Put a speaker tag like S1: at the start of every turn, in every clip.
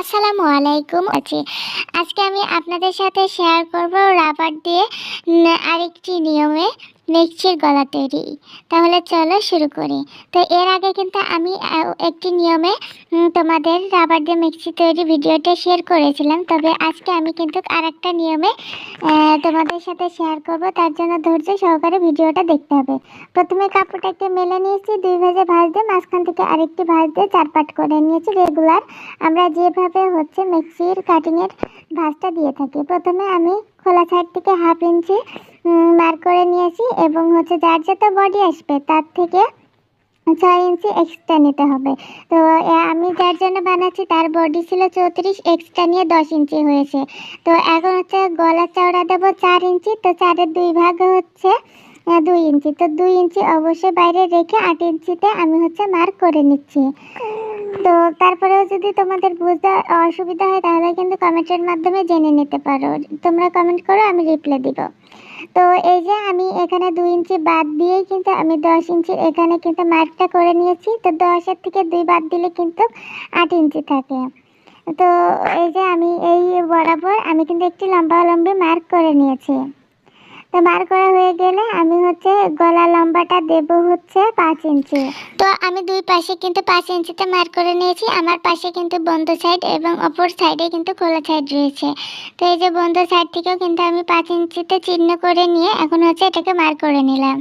S1: আসসালামু আলাইকুম আছি আজকে আমি আপনাদের সাথে শেয়ার করব রাবার দিয়ে আরেকটি নিয়মে। মিক্সির গলা তৈরি। তাহলে চলো শুরু করি। তো এর আগে কিন্তু আমি একটি নিয়মে তোমাদের রাবার দিয়ে মিক্সি তৈরি ভিডিওটা শেয়ার করেছিলাম। তবে আজকে আমি কিন্তু আরেকটা নিয়মে তোমাদের সাথে শেয়ার করব। তার জন্য ধৈর্য সহকারে ভিডিওটা দেখতে হবে। প্রথমে কাপড়টাকে মেলে নিয়েছি, দুই ভাজে ভাঁজ দিয়ে মাঝখান থেকে আরেকটি ভাঁজ দিয়ে চারপাট করে নিয়েছি রেগুলার আমরা যেভাবে হচ্ছে মিক্সির কাটিংয়ের ভাঁজটা দিয়ে থাকি। প্রথমে আমি খোলা সাইড থেকে হাফ ইঞ্চি মার করে নিয়েছি এবং হচ্ছে যার যত বডি আসবে তার থেকে ছয় ইঞ্চি এক্সট্রা নিতে হবে। তো আমি যার জন্য বানাচ্ছি তার বডি ছিল চৌত্রিশ এক্সট্রা নিয়ে দশ ইঞ্চি হয়েছে। তো, এখন হচ্ছে গলা চওড়া দেবো চার ইঞ্চি তো চারের দুই ভাগ হচ্ছে দুই ইঞ্চি তো দুই ইঞ্চি অবশ্যই বাইরে রেখে আট ইঞ্চিতে আমি হচ্ছে মার্ক করে নিচ্ছি। তো, তারপরেও যদি তোমাদের বুঝতে অসুবিধা হয় তাহলে কিন্তু কমেন্টের মাধ্যমে জেনে নিতে পারো। তোমরা কমেন্ট করো, আমি রিপ্লাই দিব। তো এই যে আমি এখানে দুই ইঞ্চি বাদ দিয়ে কিন্তু আমি দশ ইঞ্চি এখানে কিন্তু মার্কটা করে নিয়েছি। তো দশের থেকে দুই বাদ দিলে কিন্তু আট ইঞ্চি থাকে। তো এই যে আমি এই বরাবর আমি কিন্তু একটি লম্বা লম্বি মার্ক করে নিয়েছি। তো বার করা হয়ে গেলে আমি হচ্ছে গলা লম্বাটা দেব হচ্ছে পাঁচ ইঞ্চি। তো আমি দুই পাশে কিন্তু পাঁচ ইঞ্চিতে মার করে নিয়েছি, আমার পাশে কিন্তু বন্ধ সাইড এবং অপর সাইডে কিন্তু খোলা সাইড রয়েছে। তো এই যে বন্ধ সাইড থেকেও কিন্তু আমি পাঁচ ইঞ্চিতে চিহ্ন করে নিয়ে এখন হচ্ছে এটাকে মার করে নিলাম।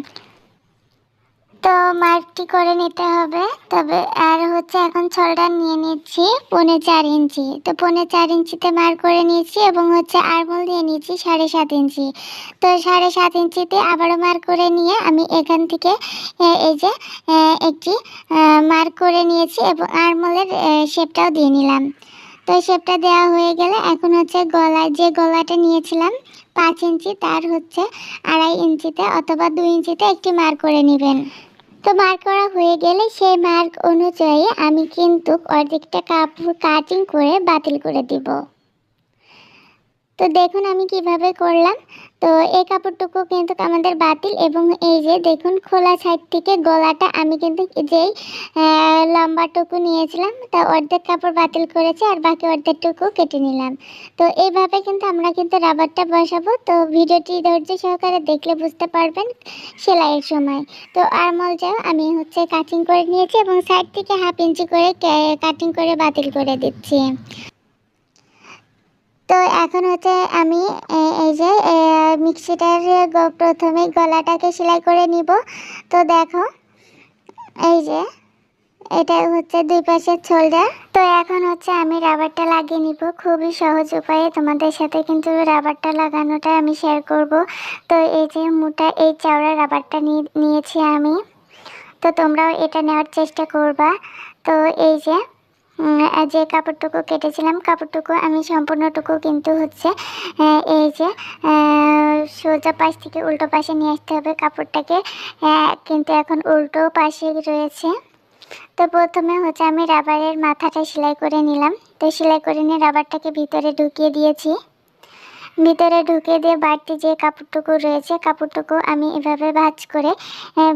S1: তো মার্কটি করে নিতে হবে। তবে আর হচ্ছে এখন ছলটা নিয়ে নিচ্ছি পনে চার ইঞ্চি। তো পনে চার ইঞ্চিতে মার করে নিয়েছি এবং হচ্ছে আরমোল দিয়ে নিয়েছি সাড়ে সাত ইঞ্চি। তো সাড়ে সাত ইঞ্চিতে আবারও মার করে নিয়ে আমি এখান থেকে এই যে একটি মার্ক করে নিয়েছি এবং আরমোলের শেপটাও দিয়ে নিলাম। তো শেপটা দেওয়া হয়ে গেলে এখন হচ্ছে গলায়, যে গলাটা নিয়েছিলাম পাঁচ ইঞ্চি, তার হচ্ছে আড়াই ইঞ্চিতে অথবা দুই ইঞ্চিতে একটি মার্ক করে নেবেন। তো মার্ক করা হয়ে গেলে সেই মার্ক অনুযায়ী আমি কিন্তু অর্ধেকটা কাপড় কাটিং করে বাতিল করে দিব। তো দেখুন আমি কীভাবে করলাম। তো এই কাপড়টুকু কিন্তু আমাদের বাতিল এবং এই যে দেখুন খোলা সাইড থেকে গলাটা আমি কিন্তু যেই লম্বাটুকু নিয়েছিলাম, তা অর্ধেক কাপড় বাতিল করেছি আর বাকি অর্ধেকটুকু কেটে নিলাম। তো এইভাবে কিন্তু আমরা কিন্তু রাবারটা বসাবো। তো ভিডিওটি ধৈর্য সহকারে দেখলে বুঝতে পারবেন সেলাইয়ের সময়। তো আরমলটাও আমি হচ্ছে কাটিং করে নিয়েছি এবং সাইড থেকে হাফ ইঞ্চি করে কাটিং করে বাতিল করে দিচ্ছি। তো এখন হচ্ছে আমি এই যে মিক্সিটার প্রথমে গলাটাকে সেলাই করে নিব। তো দেখো, এই যে, এটা হচ্ছে দুই পাশের ছোলটা তো এখন হচ্ছে আমি রাবারটা লাগিয়ে নিব। খুবই সহজ উপায়ে তোমাদের সাথে কিন্তু রাবারটা লাগানোটা আমি শেয়ার করব। তো এই যে মোটা এই চাওড়া রাবারটা নিয়ে- নিয়েছি আমি। তো তোমরাও এটা নেওয়ার চেষ্টা করবা। তো এই যে যে কাপড়টুকু কেটেছিলাম, কাপড়টুকু আমি সম্পূর্ণটুকু কিন্তু হচ্ছে এই যে সোজা পাশ থেকে উল্টো পাশে নিয়ে আসতে হবে কাপড়টাকে কিন্তু এখন উল্টো পাশে রয়েছে। তো প্রথমে হচ্ছে আমি রাবারের মাথাটা সেলাই করে নিলাম। তো সেলাই করে নিয়ে রাবারটাকে ভিতরে ঢুকিয়ে দিয়েছি। ভিতরে ঢুকে দিয়ে বাড়তি যে কাপড়টুকু রয়েছে, কাপড়টুকু আমি এভাবে ভাজ করে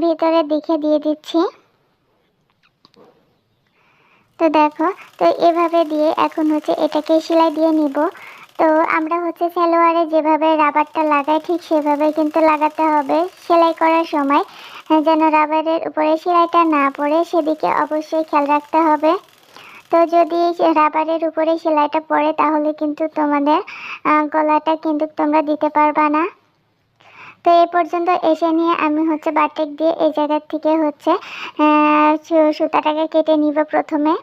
S1: ভিতরে দেখে দিয়ে দিচ্ছি। তো দেখো, তো এভাবে দিয়ে এখন হচ্ছে এটাকে সেলাই দিয়ে নিব। তো আমরা হচ্ছে সালোয়ারে যেভাবে রাবারটা লাগাই, ঠিক সেভাবে কিন্তু লাগাতে হবে সেলাই করার সময়। যেন রাবারের উপরে সেলাইটা না পড়ে, সেদিকে অবশ্যই খেয়াল রাখতে হবে। তো যদি রাবারের উপরে সেলাইটা পড়ে, তাহলে কিন্তু তোমাদের গলাটা কিন্তু তোমরা দিতে পারবা না। তো এই পর্যন্ত এসে নিয়ে আমি হচ্ছে বাটিক দিয়ে এই জায়গার থেকে হচ্ছে সুতাটাকে কেটে নিব প্রথমে।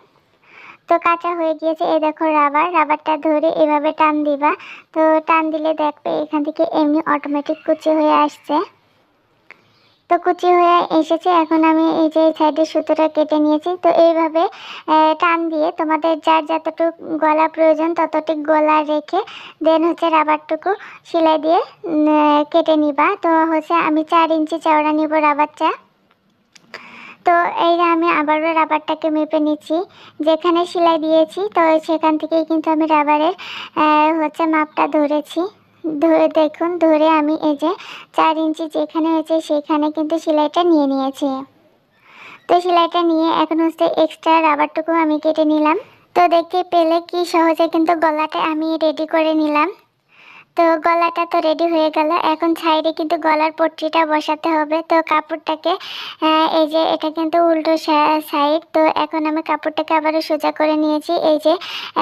S1: তো কাঁচা হয়ে গিয়েছে, এ দেখো রাবার। রাবারটা ধরে এভাবে টান দিবা। তো টান দিলে দেখবে এখান থেকে এমনি অটোমেটিক কুচি হয়ে আসছে। তো কুচি হয়ে এসেছে। এখন আমি এই যে সাইডের সুতোটা কেটে নিয়েছি। তো এইভাবে টান দিয়ে তোমাদের যার যতটুক গলা প্রয়োজন ততটুক গলা রেখে দেন হচ্ছে রাবারটুকু সেলাই দিয়ে কেটে নিবা। তো হচ্ছে আমি চার ইঞ্চি চওড়া নিব রাবারটা তো এই যে আমি আবারও রাবারটাকে মেপে নিচ্ছি। যেখানে সেলাই দিয়েছি, তো সেখান থেকেই কিন্তু আমি রাবারের হচ্ছে মাপটা ধরেছি। ধরে দেখুন, ধরে আমি এই যে চার ইঞ্চি যেখানে হয়েছে সেখানে কিন্তু সেলাইটা নিয়ে নিয়েছি। তো সেলাইটা নিয়ে এখন হচ্ছে এক্সট্রা রাবারটুকু আমি কেটে নিলাম। তো দেখতে পেলে কি সহজে কিন্তু গলাটা আমি রেডি করে নিলাম। তো গলাটা তো রেডি হয়ে গেল। এখন সাইডে কিন্তু গলার পট্টিটা বসাতে হবে। তো কাপড়টাকে এই যে এটা কিন্তু উল্টো সাইড তো এখন আমি কাপড়টাকে আবারও সোজা করে নিয়েছি। এই যে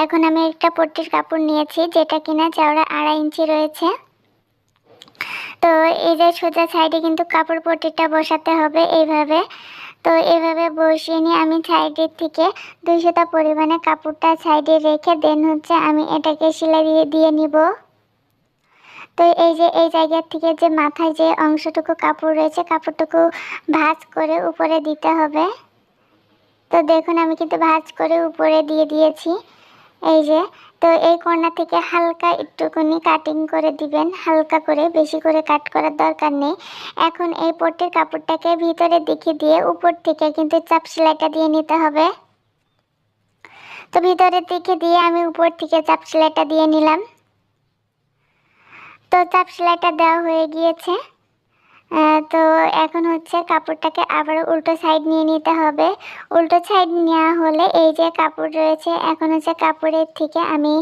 S1: এখন আমি একটা পট্টির কাপড় নিয়েছি, যেটা কিনা চওড়া আড়াই ইঞ্চি রয়েছে। তো এই যে সোজা সাইডে কিন্তু কাপড় পট্টিটা বসাতে হবে এইভাবে। তো এভাবে বসিয়ে নিয়ে আমি সাইডের থেকে দুইশোটা পরিমাণে কাপড়টা সাইডে রেখে, দেন হচ্ছে আমি এটাকে সেলাই দিয়ে দিয়ে নিব। তো এই যে, এই জায়গা থেকে যে মাথায় যে অংশটুকু কাপড় রয়েছে, কাপড়টুকু ভাঁজ করে উপরে দিতে হবে। তো দেখুন, আমি কিন্তু ভাঁজ করে উপরে দিয়ে দিয়েছি। এই যে, তো এই কর্নার থেকে হালকা একটুখানি কাটিং করে দিবেন। হালকা করে, বেশি করে কাট করার দরকার নেই। এখন এই পট্টির কাপড়টাকে ভিতরের দিকে দিয়ে উপর থেকে কিন্তু চাপ সেলাইটা দিয়ে নিতে হবে। তো ভিতরের দিকে দিয়ে আমি উপর থেকে চাপ সেলাইটা দিয়ে নিলাম। তো চাপ সেলাইটা দেওয়া হয়ে গিয়েছে। তো এখন হচ্ছে কাপড়টাকে আবার উল্টো সাইড নিয়ে নিতে হবে। উল্টো সাইড নেওয়া হলে এই যে কাপড় রয়েছে, এখন হচ্ছে কাপড়ের থেকে আমি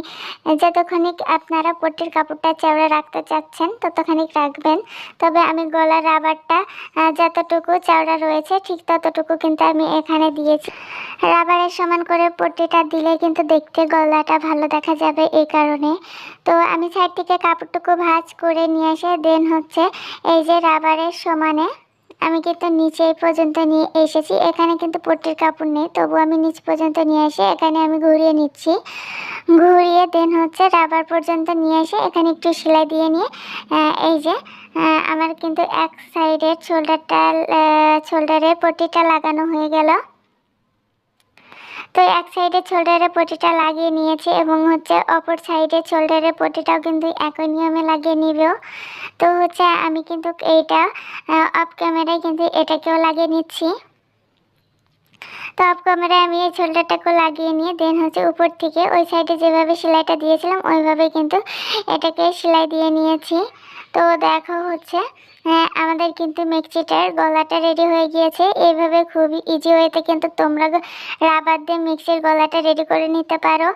S1: যতক্ষণিক আপনারা পট্টির কাপড়টা চওড়া রাখতে চাচ্ছেন ততখানিক রাখবেন। তবে আমি গলার রাবারটা যতটুকু চওড়া রয়েছে, ঠিক ততটুকু কিন্তু আমি এখানে দিয়েছি। রাবারের সমান করে পট্টিটা দিলে কিন্তু দেখতে গলাটা ভালো দেখা যাবে এই কারণে। তো আমি সাইড থেকে কাপড়টুকু ভাঁজ করে নিয়ে এসে দেন হচ্ছে এই যে রাবারের সমানে আমি কিন্তু নিচে পর্যন্ত নিয়ে এসেছি। এখানে কিন্তু পট্টির কাপড় নেই, তবু আমি নিচ পর্যন্ত নিয়ে এসে এখানে আমি ঘুরিয়ে নিচ্ছি। ঘুরিয়ে দেন হচ্ছে রাবার পর্যন্ত নিয়ে এসে এখানে একটু সেলাই দিয়ে নিয়ে এই যে আমার কিন্তু এক সাইডের শোল্ডারটা শোল্ডারের পট্টিটা লাগানো হয়ে গেল। তো এক সাইডে শোল্ডারের পটিটা লাগিয়ে নিয়েছি এবং হচ্ছে অপর সাইডে শোল্ডারের পটিটাও কিন্তু একই নিয়মে লাগিয়ে নিবেও। তো হচ্ছে আমি কিন্তু এইটা অফ ক্যামেরায় কিন্তু এটাকেও লাগিয়ে নিচ্ছি। তো অফ ক্যামেরায় আমি এই শোল্ডারটাকে লাগিয়ে নিয়ে দেন হচ্ছে উপর থেকে ওই সাইডে যেভাবে সেলাইটা দিয়েছিলাম ওইভাবে কিন্তু এটাকে সেলাই দিয়ে নিয়েছি। তো দেখো হচ্ছে হ্যাঁ আমাদের কিন্তু মিক্সিটার গলাটা রেডি হয়ে গিয়েছে। এইভাবে খুবই ইজি ওয়েতে কিন্তু তোমরা রাবার দিয়ে মিক্সির গলাটা রেডি করে নিতে পারো।